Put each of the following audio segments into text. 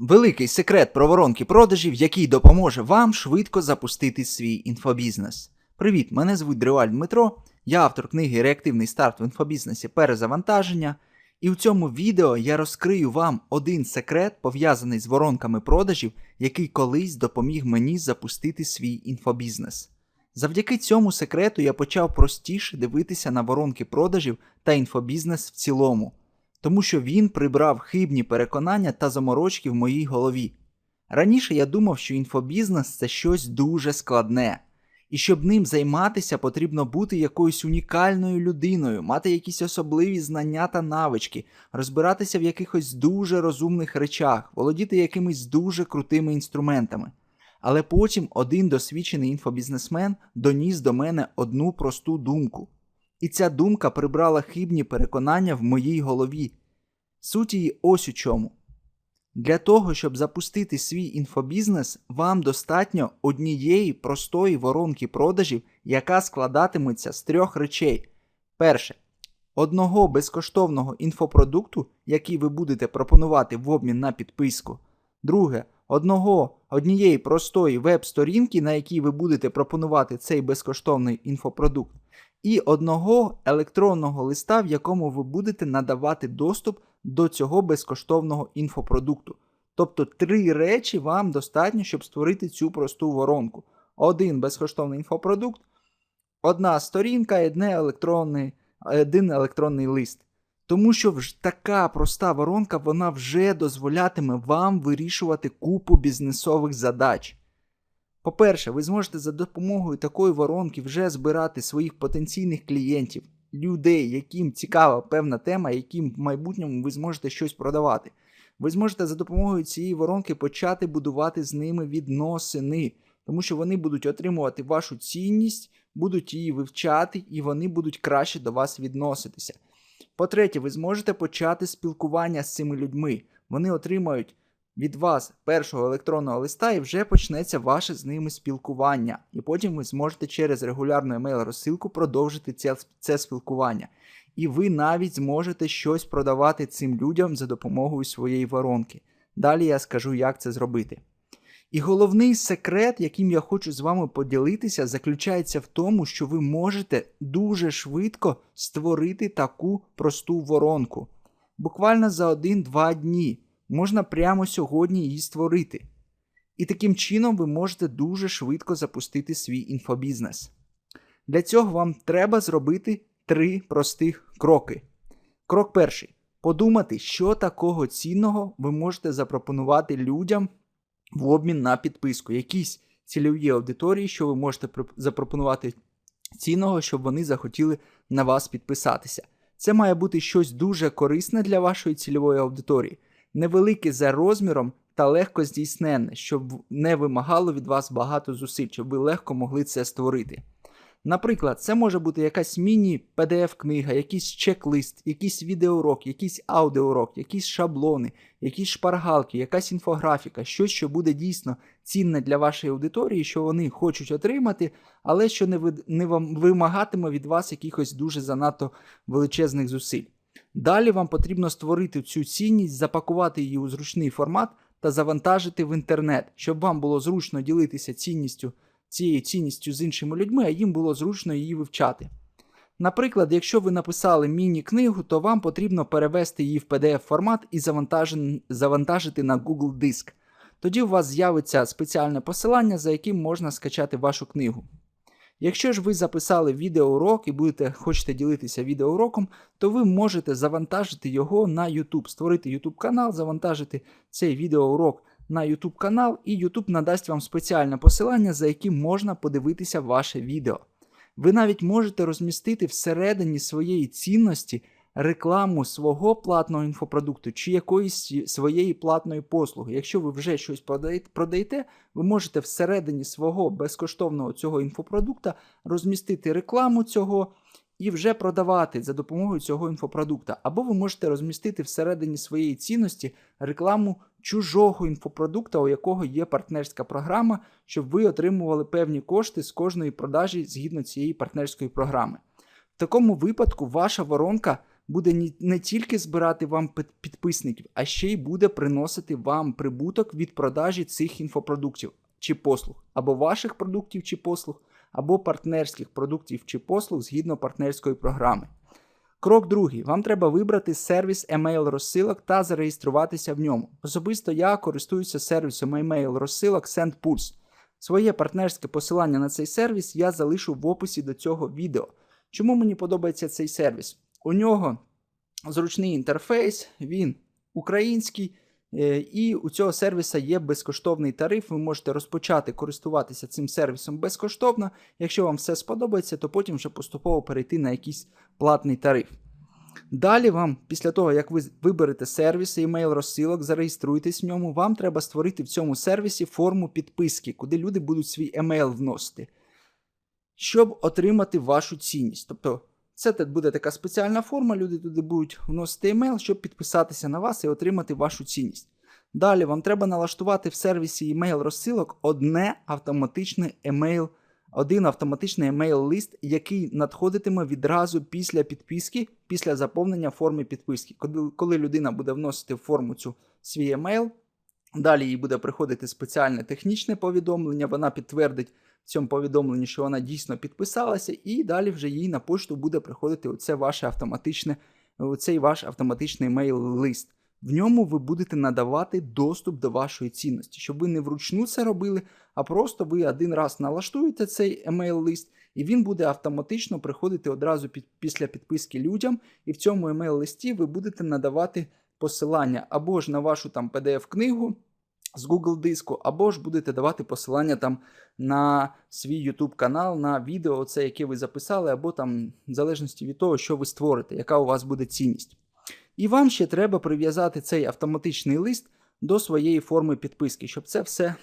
Великий секрет про воронки продажів, який допоможе вам швидко запустити свій інфобізнес. Привіт, мене звуть Дриваль Дмитро, я автор книги Реактивний старт в інфобізнесі перезавантаження. І в цьому відео я розкрию вам один секрет, пов'язаний з воронками продажів, який колись допоміг мені запустити свій інфобізнес. Завдяки цьому секрету я почав простіше дивитися на воронки продажів та інфобізнес в цілому тому що він прибрав хибні переконання та заморочки в моїй голові. Раніше я думав, що інфобізнес це щось дуже складне, і щоб ним займатися, потрібно бути якоюсь унікальною людиною, мати якісь особливі знання та навички, розбиратися в якихось дуже розумних речах, володіти якимись дуже крутими інструментами. Але потім один досвідчений інфобізнесмен доніс до мене одну просту думку. І ця думка прибрала хибні переконання в моїй голові. Суть її ось у чому. Для того, щоб запустити свій інфобізнес, вам достатньо однієї простої воронки продажів, яка складатиметься з трьох речей. Перше. Одного безкоштовного інфопродукту, який ви будете пропонувати в обмін на підписку. Друге, одного однієї простої веб-сторінки, на якій ви будете пропонувати цей безкоштовний інфопродукт і одного електронного листа, в якому ви будете надавати доступ до цього безкоштовного інфопродукту. Тобто три речі вам достатньо, щоб створити цю просту воронку. Один безкоштовний інфопродукт, одна сторінка і одне електронний, один електронний лист. Тому що така проста воронка вона вже дозволятиме вам вирішувати купу бізнесових задач. По-перше, ви зможете за допомогою такої воронки вже збирати своїх потенційних клієнтів, людей, яким цікава певна тема, яким в майбутньому ви зможете щось продавати. Ви зможете за допомогою цієї воронки почати будувати з ними відносини, тому що вони будуть отримувати вашу цінність, будуть її вивчати, і вони будуть краще до вас відноситися. По-третє, ви зможете почати спілкування з цими людьми. Вони отримають від вас першого електронного листа і вже почнеться ваше з ними спілкування. І потім ви зможете через регулярну емейл-розсилку продовжити це, це спілкування. І ви навіть зможете щось продавати цим людям за допомогою своєї воронки. Далі я скажу, як це зробити. І головний секрет, яким я хочу з вами поділитися, заключається в тому, що ви можете дуже швидко створити таку просту воронку. Буквально за 1-2 дні можна прямо сьогодні її створити. І таким чином ви можете дуже швидко запустити свій інфобізнес. Для цього вам треба зробити три простих кроки. Крок перший. Подумати, що такого цінного ви можете запропонувати людям в обмін на підписку. Якісь цільові аудиторії, що ви можете запропонувати цінного, щоб вони захотіли на вас підписатися. Це має бути щось дуже корисне для вашої цільової аудиторії невелике за розміром та легко здійсненне, щоб не вимагало від вас багато зусиль, щоб ви легко могли це створити. Наприклад, це може бути якась міні-PDF-книга, якийсь чек-лист, якийсь відеоурок, якийсь аудіоурок, якісь шаблони, якісь шпаргалки, якась інфографіка, щось, що буде дійсно цінне для вашої аудиторії, що вони хочуть отримати, але що не не вимагатиме від вас якихось дуже занадто величезних зусиль. Далі вам потрібно створити цю цінність, запакувати її у зручний формат та завантажити в інтернет, щоб вам було зручно ділитися цінністю, цією цінністю з іншими людьми, а їм було зручно її вивчати. Наприклад, якщо ви написали міні-книгу, то вам потрібно перевести її в PDF-формат і завантажити на Google Диск. Тоді у вас з'явиться спеціальне посилання, за яким можна скачати вашу книгу. Якщо ж ви записали відеоурок і будете хочете ділитися відеоуроком, то ви можете завантажити його на YouTube, створити YouTube канал, завантажити цей відеоурок на YouTube канал, і YouTube надасть вам спеціальне посилання, за яким можна подивитися ваше відео. Ви навіть можете розмістити всередині своєї цінності рекламу свого платного інфопродукту чи якоїсь своєї платної послуги. Якщо ви вже щось продаєте, ви можете всередині свого безкоштовного цього інфопродукта розмістити рекламу цього. І вже продавати за допомогою цього інфопродукта. Або ви можете розмістити всередині своєї цінності рекламу чужого інфопродукта, у якого є партнерська програма, щоб ви отримували певні кошти з кожної продажі згідно цієї партнерської програми. В такому випадку ваша воронка буде не тільки збирати вам підписників, а ще й буде приносити вам прибуток від продажі цих інфопродуктів чи послуг, або ваших продуктів чи послуг, або партнерських продуктів чи послуг згідно партнерської програми. Крок другий. Вам треба вибрати сервіс email розсилок та зареєструватися в ньому. Особисто я користуюся сервісом email розсилок SendPulse. Своє партнерське посилання на цей сервіс я залишу в описі до цього відео. Чому мені подобається цей сервіс? У нього зручний інтерфейс, він український, е, і у цього сервіса є безкоштовний тариф. Ви можете розпочати користуватися цим сервісом безкоштовно. Якщо вам все сподобається, то потім вже поступово перейти на якийсь платний тариф. Далі вам, після того, як ви виберете сервіс емейл розсилок, зареєструєтесь в ньому, вам треба створити в цьому сервісі форму підписки, куди люди будуть свій емейл вносити, щоб отримати вашу цінність. Тобто, це буде така спеціальна форма, люди туди будуть вносити емейл, щоб підписатися на вас і отримати вашу цінність. Далі вам треба налаштувати в сервісі емейл розсилок одне автоматичне емейл один автоматичний емейл-лист, який надходитиме відразу після підписки, після заповнення форми підписки. Коли людина буде вносити в форму цю свій емейл, далі їй буде приходити спеціальне технічне повідомлення, вона підтвердить в цьому повідомленні, що вона дійсно підписалася, і далі вже їй на пошту буде приходити оце ваше автоматичне, оцей ваш автоматичний емейл-лист. В ньому ви будете надавати доступ до вашої цінності, щоб ви не вручну це робили, а просто ви один раз налаштуєте цей емейл-лист, і він буде автоматично приходити одразу під, після підписки людям. І в цьому емейл-листі ви будете надавати посилання або ж на вашу там PDF-книгу з Google диску, або ж будете давати посилання там на свій YouTube канал, на відео, оце, яке ви записали, або там в залежності від того, що ви створите, яка у вас буде цінність. І вам ще треба прив'язати цей автоматичний лист до своєї форми підписки, щоб це все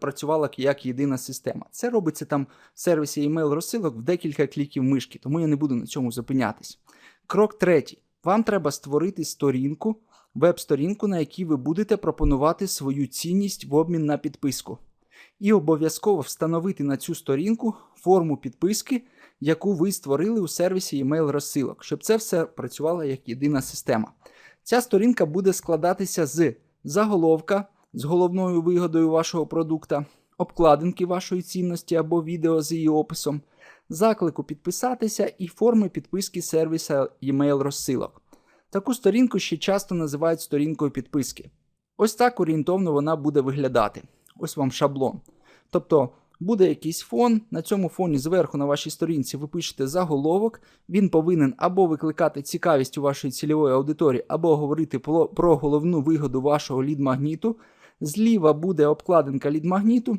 працювало як єдина система. Це робиться там в сервісі email розсилок в декілька кліків мишки, тому я не буду на цьому зупинятись. Крок третій. Вам треба створити сторінку, веб-сторінку, на якій ви будете пропонувати свою цінність в обмін на підписку. І обов'язково встановити на цю сторінку форму підписки, яку ви створили у сервісі email розсилок, щоб це все працювало як єдина система. Ця сторінка буде складатися з заголовка з головною вигодою вашого продукта, обкладинки вашої цінності або відео з її описом, заклику підписатися і форми підписки сервіса email розсилок. Таку сторінку ще часто називають сторінкою підписки. Ось так орієнтовно вона буде виглядати. Ось вам шаблон. Тобто буде якийсь фон, на цьому фоні зверху на вашій сторінці ви пишете заголовок, він повинен або викликати цікавість у вашої цільової аудиторії, або говорити про, головну вигоду вашого лід-магніту. Зліва буде обкладинка лід-магніту,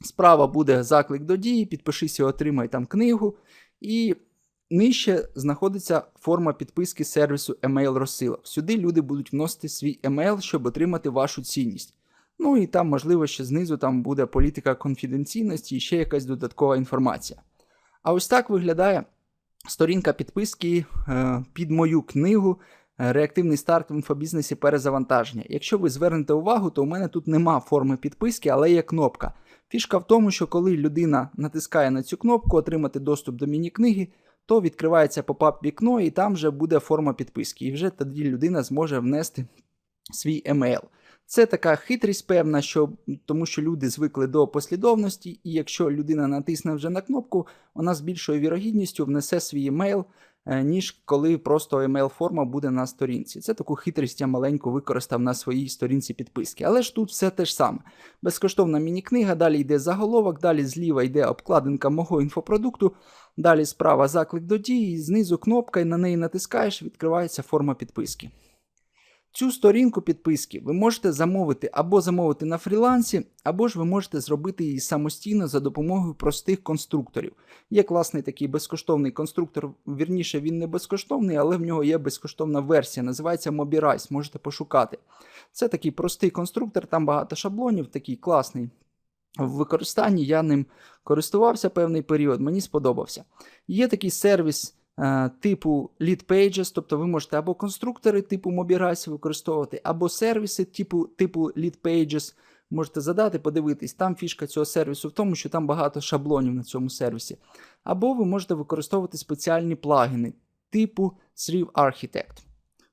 справа буде заклик до дії, підпишись і отримай там книгу. І нижче знаходиться форма підписки сервісу емейл розсилок. Сюди люди будуть вносити свій емейл, щоб отримати вашу цінність. Ну і там, можливо, ще знизу там буде політика конфіденційності і ще якась додаткова інформація. А ось так виглядає сторінка підписки е, під мою книгу е, Реактивний старт в інфобізнесі перезавантаження. Якщо ви звернете увагу, то у мене тут нема форми підписки, але є кнопка. Фішка в тому, що коли людина натискає на цю кнопку Отримати доступ до міні-книги, то відкривається попап вікно, і там вже буде форма підписки. І вже тоді людина зможе внести свій емейл. Це така хитрість певна, що, тому що люди звикли до послідовності, і якщо людина натисне вже на кнопку, вона з більшою вірогідністю внесе свій емейл, ніж коли просто емейл-форма буде на сторінці. Це таку хитрість я маленьку використав на своїй сторінці підписки. Але ж тут все те ж саме. Безкоштовна міні-книга, далі йде заголовок, далі зліва йде обкладинка мого інфопродукту, далі справа заклик до дії, знизу кнопка, і на неї натискаєш, відкривається форма підписки. Цю сторінку підписки ви можете замовити або замовити на фрілансі, або ж ви можете зробити її самостійно за допомогою простих конструкторів. Є класний такий безкоштовний конструктор, вірніше, він не безкоштовний, але в нього є безкоштовна версія, називається Mobirise, можете пошукати. Це такий простий конструктор, там багато шаблонів, такий класний. В використанні я ним користувався певний період, мені сподобався. Є такий сервіс типу Lead Pages, тобто ви можете або конструктори типу Mobirise використовувати, або сервіси типу, типу Lead Pages. Можете задати, подивитись. Там фішка цього сервісу в тому, що там багато шаблонів на цьому сервісі. Або ви можете використовувати спеціальні плагіни, типу Thrive Architect.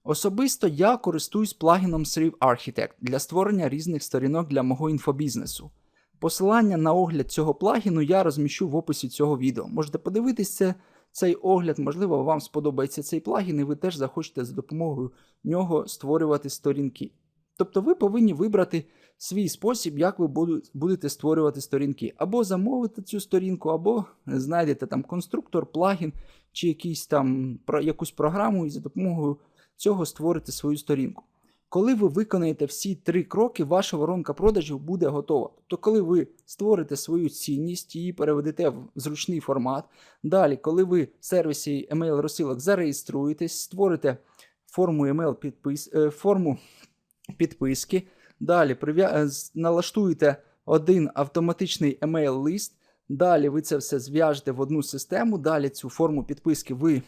Особисто я користуюсь плагіном Thrive Architect для створення різних сторінок для мого інфобізнесу. Посилання на огляд цього плагіну я розміщу в описі цього відео. Можете подивитися цей огляд, можливо, вам сподобається цей плагін, і ви теж захочете за допомогою нього створювати сторінки. Тобто ви повинні вибрати свій спосіб, як ви будете створювати сторінки. Або замовити цю сторінку, або знайдете там конструктор, плагін чи якийсь там якусь програму, і за допомогою цього створите свою сторінку. Коли ви виконаєте всі три кроки, ваша воронка продажів буде готова. Тобто, коли ви створите свою цінність, її переведете в зручний формат. Далі, коли ви в сервісі email розсилок зареєструєтесь, створите форму email підпис, е, форму підписки. Далі е, налаштуєте один автоматичний email лист. Далі ви це все зв'яжете в одну систему. Далі цю форму підписки ви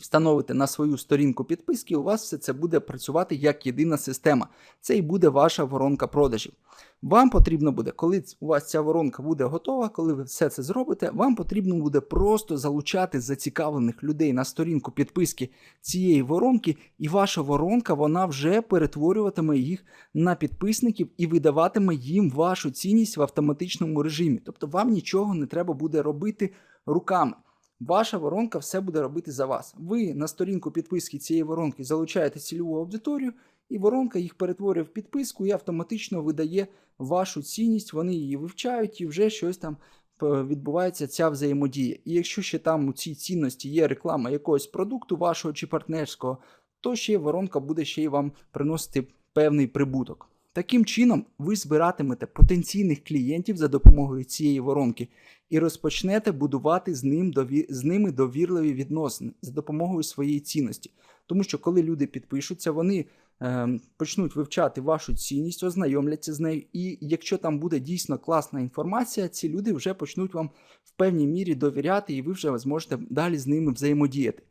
встановите на свою сторінку підписки. У вас все це буде працювати як єдина система. Це і буде ваша воронка продажів. Вам потрібно буде, коли у вас ця воронка буде готова, коли ви все це зробите, вам потрібно буде просто залучати зацікавлених людей на сторінку підписки цієї воронки, і ваша воронка вона вже перетворюватиме їх на підписників і видаватиме їм вашу цінність в автоматичному режимі. Тобто вам нічого не треба буде робити руками. Ваша воронка все буде робити за вас. Ви на сторінку підписки цієї воронки залучаєте цільову аудиторію, і воронка їх перетворює в підписку і автоматично видає вашу цінність. Вони її вивчають і вже щось там е, відбувається ця взаємодія. І якщо ще там у цій цінності є реклама якогось продукту вашого чи партнерського, то ще воронка буде ще й вам приносити певний прибуток. Таким чином, ви збиратимете потенційних клієнтів за допомогою цієї воронки і розпочнете будувати з, ним дові... з ними довірливі відносини за допомогою своєї цінності. Тому що коли люди підпишуться, вони е, почнуть вивчати вашу цінність, ознайомляться з нею, і якщо там буде дійсно класна інформація, ці люди вже почнуть вам в певній мірі довіряти, і ви вже зможете далі з ними взаємодіяти.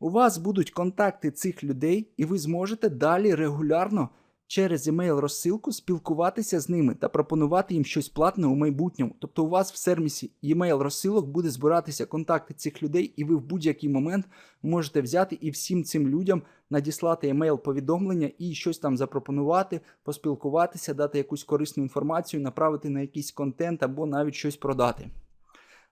У вас будуть контакти цих людей, і ви зможете далі регулярно через емейл розсилку спілкуватися з ними та пропонувати їм щось платне у майбутньому. Тобто у вас в сервісі емейл розсилок буде збиратися контакти цих людей, і ви в будь-який момент можете взяти і всім цим людям надіслати емейл повідомлення і щось там запропонувати, поспілкуватися, дати якусь корисну інформацію, направити на якийсь контент або навіть щось продати.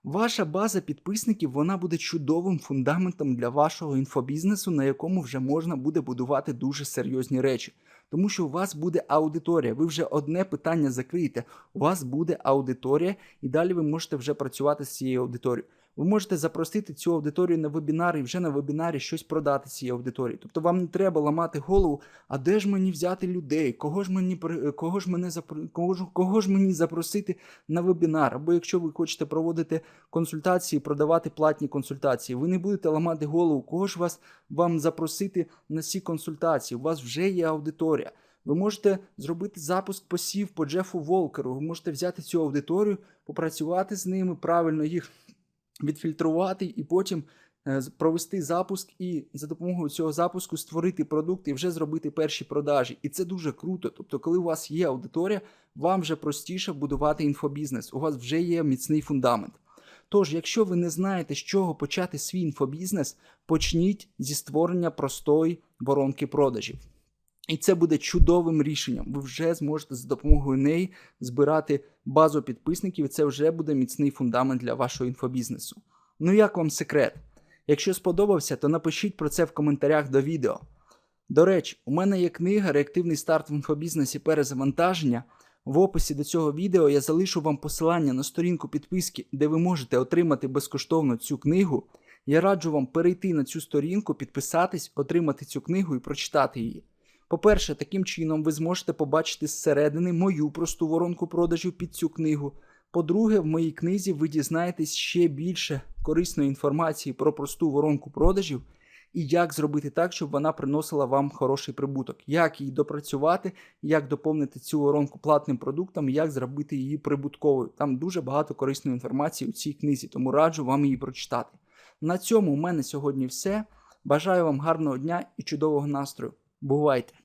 Ваша база підписників вона буде чудовим фундаментом для вашого інфобізнесу, на якому вже можна буде будувати дуже серйозні речі. Тому що у вас буде аудиторія. Ви вже одне питання закриєте. У вас буде аудиторія, і далі ви можете вже працювати з цією аудиторією. Ви можете запросити цю аудиторію на вебінар і вже на вебінарі щось продати цій аудиторії. Тобто вам не треба ламати голову, а де ж мені взяти людей, кого ж мені кого ж мене кого ж, кого ж мені запросити на вебінар? Або якщо ви хочете проводити консультації, продавати платні консультації, ви не будете ламати голову, кого ж вас вам запросити на ці консультації? У вас вже є аудиторія. Ви можете зробити запуск посів по Джефу Волкеру. Ви можете взяти цю аудиторію, попрацювати з ними, правильно їх відфільтрувати і потім е, провести запуск і за допомогою цього запуску створити продукт і вже зробити перші продажі. І це дуже круто. Тобто, коли у вас є аудиторія, вам вже простіше будувати інфобізнес. У вас вже є міцний фундамент. Тож, якщо ви не знаєте, з чого почати свій інфобізнес, почніть зі створення простої воронки продажів. І це буде чудовим рішенням. Ви вже зможете за допомогою неї збирати базу підписників, і це вже буде міцний фундамент для вашого інфобізнесу. Ну як вам секрет? Якщо сподобався, то напишіть про це в коментарях до відео. До речі, у мене є книга Реактивний старт в інфобізнесі перезавантаження. В описі до цього відео я залишу вам посилання на сторінку підписки, де ви можете отримати безкоштовно цю книгу. Я раджу вам перейти на цю сторінку, підписатись, отримати цю книгу і прочитати її. По-перше, таким чином ви зможете побачити зсередини мою просту воронку продажів під цю книгу. По-друге, в моїй книзі ви дізнаєтесь ще більше корисної інформації про просту воронку продажів і як зробити так, щоб вона приносила вам хороший прибуток, як її допрацювати, як доповнити цю воронку платним продуктом, як зробити її прибутковою. Там дуже багато корисної інформації у цій книзі, тому раджу вам її прочитати. На цьому у мене сьогодні все. Бажаю вам гарного дня і чудового настрою. Бувайте!